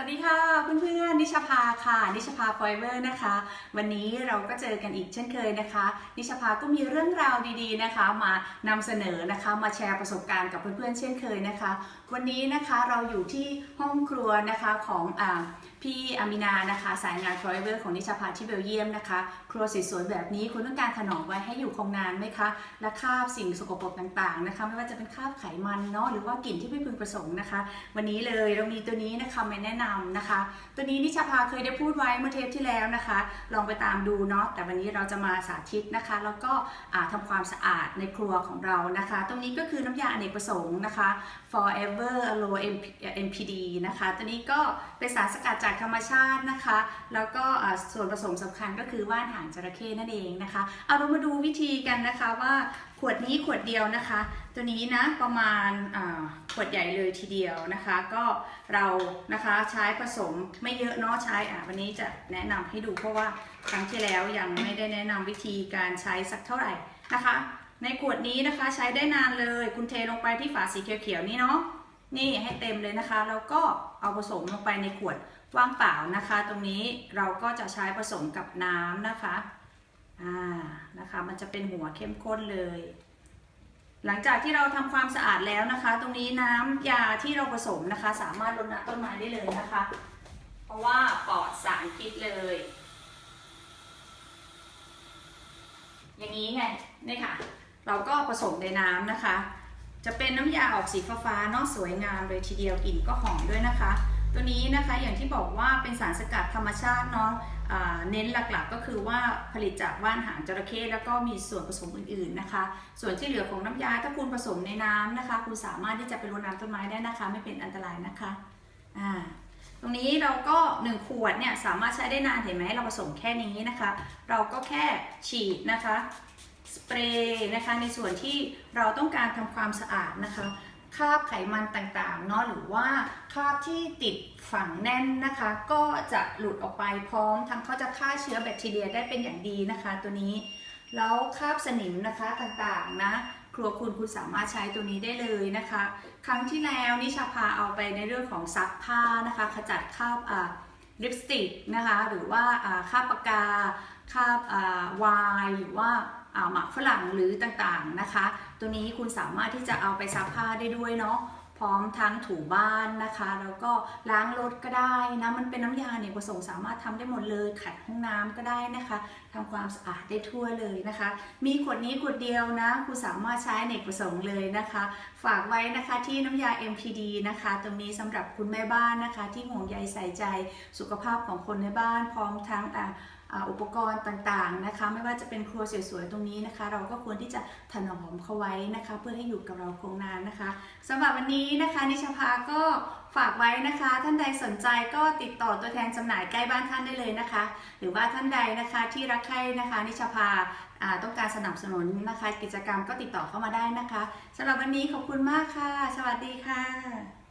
วัสดีค่ะเพื่อนๆนิชภาค่ะ นิชภาไฟเวอร์นะคะ วันนี้เราก็เจอกันอีกเช่นเคยนะคะ นิชภาก็มีเรื่องราวดีๆนะคะ มานำเสนอนะคะมาแชร์ประสบการณ์กับเพื่อนๆเช่นเคยนะคะ วันนี้นะคะเราอยู่ที่ห้องครัวนะคะของอพี่อามินานะคะ สายงานไฟเวอร์ของนิชภาที่เบลเยียมนะคะ ครัวสวยๆแบบนี้คุณต้องการถนอมไว้ให้อยู่คงนานไหมคะและคราบสิ่งสกปรกต่างๆนะคะ ไม่ว่าจะเป็นคราบไขมันเนาะหรือว่ากลิ่นที่ไม่พึงประสงค์นะคะ วันนี้เลยเรามีตัวนี้นะคะมาแนะนำนะคะ ตัวนี้นิชาภาเคยได้พูดไว้เมื่อเทปที่แล้วนะคะ ลองไปตามดูเนาะแต่วันนี้เราจะมาสาธิตนะคะ แล้วก็อ่าทำความสะอาดในครัวของเรานะคะ ตรงนี้ก็คือน้ำยาอเนกประสงค์นะคะ Forever Aloe NPD นะคะ ตัวนี้ก็เป็นสารสกัดจากธรรมชาตินะคะ แล้วก็ส่วนผสมสำคัญก็คือว่านหางจระเข้นั่นเองนะคะ เอาเรามาดูวิธีกันนะคะว่าขวดนี้ขวดเดียวนะคะ ตัวนี้นะประมาณขวดใหญ่เลยทีเดียวนะคะ ก็เรานะคะใช้ผสมไม่เยอะเนาะใช้อะวันนี้จะแนะนำให้ดูเพราะว่าครั้งที่แล้วยังไม่ได้แนะนำวิธีการใช้สักเท่าไหร่นะคะ ในขวดนี้นะคะใช้ได้นานเลยคุณเทลงไปที่ฝาสีเขียวๆนี่เนาะนี่ให้เต็มเลยนะคะแล้วก็เอาผสมลงไปในขวดว่างเปล่านะคะ ตรงนี้เราก็จะใช้ผสมกับน้ำนะคะอ่านะคะ มันจะเป็นหัวเข้มข้นเลย หลังจากที่เราทำความสะอาดแล้วนะคะ ตรงนี้น้ำยาที่เราผสมนะคะ สามารถรดน้ำต้นไม้ได้เลยนะคะ เพราะว่าปลอดสารพิษเลย อย่างนี้ไงนี่ค่ะ เราก็ผสมในน้ำนะคะ จะเป็นน้ำยาออกสีฟ้าๆเนาะสวยงามเลยทีเดียวกลิ่นก็หอมด้วยนะคะ ตัวนี้นะคะอย่างที่บอกว่าเป็นสารสกัดธรรมชาติเนาะเน้นหลักๆก็คือว่าผลิตจากว่านหางจระเข้แล้วก็มีส่วนผสมอื่นๆนะคะ ส่วนที่เหลือของน้ำยาถ้าคุณผสมในน้ำนะคะ คุณสามารถที่จะไปรดน้ำต้นไม้ได้นะคะ ไม่เป็นอันตรายนะคะอ่าตรงนี้เราก็ 1 ขวดเนี่ยสามารถใช้ได้นานเห็นไหมเราผสมแค่นี้นะคะ เราก็แค่ฉีดนะคะสเปรย์นะคะในส่วนที่เราต้องการทำความสะอาดนะคะ คราบไขมันต่างๆเนาะหรือว่าคราบที่ติดฝังแน่นนะคะ ก็จะหลุดออกไปพร้อม ทั้งเขาจะฆ่าเชื้อแบคทีเรียได้เป็นอย่างดีนะคะ ตัวนี้แล้วคราบสนิมนะคะต่างๆนะครัวคุณคุณสามารถใช้ตัวนี้ได้เลยนะคะ ครั้งที่แล้วนิชาพาเอาไปในเรื่องของซักผ้านะคะ ขจัดคราบอ่าลิปสติกนะคะ หรือว่าอ่าคราบปากกาคราบอ่าวายหรือว่าอ่า หมักฝรั่งหรือต่างๆนะคะ ตัวนี้คุณสามารถที่จะเอาไปซักผ้าได้ด้วยเนาะพร้อมทั้งถูบ้านนะคะ แล้วก็ล้างรถก็ได้นะมันเป็นน้ำยาเนี่ยประสงค์สามารถทำได้หมดเลยขัดห้องน้ำก็ได้นะคะทำความสะอาดได้ทั่วเลยนะคะ มีขวดนี้ขวดเดียวนะ คุณสามารถใช้ในกประสงค์เลยนะคะ ฝากไว้นะคะที่น้ำยา MPD นะคะ ตรงนี้สำหรับคุณแม่บ้านนะคะ ที่ห่วงใยใส่ใจสุขภาพของคนในบ้าน พร้อมทั้งอุปกรณ์ต่างๆนะคะ ไม่ว่าจะเป็นครัวสวยๆตรงนี้นะคะ เราก็ควรที่จะถนอมเขาไว้นะคะ เพื่อให้อยู่กับเราคงนานนะคะสำหรับวันนี้นะคะนิชภาก็ฝากไว้นะคะ ท่านใดสนใจก็ติดต่อตัวแทนจำหน่ายใกล้บ้านท่านได้เลยนะคะ หรือว่าท่านใดนะคะที่รักใคร่นะคะ นิชภาอ่าต้องการสนับสนุนนะคะ กิจกรรมก็ติดต่อเข้ามาได้นะคะสำหรับวันนี้ขอบคุณมากค่ะ สวัสดีค่ะ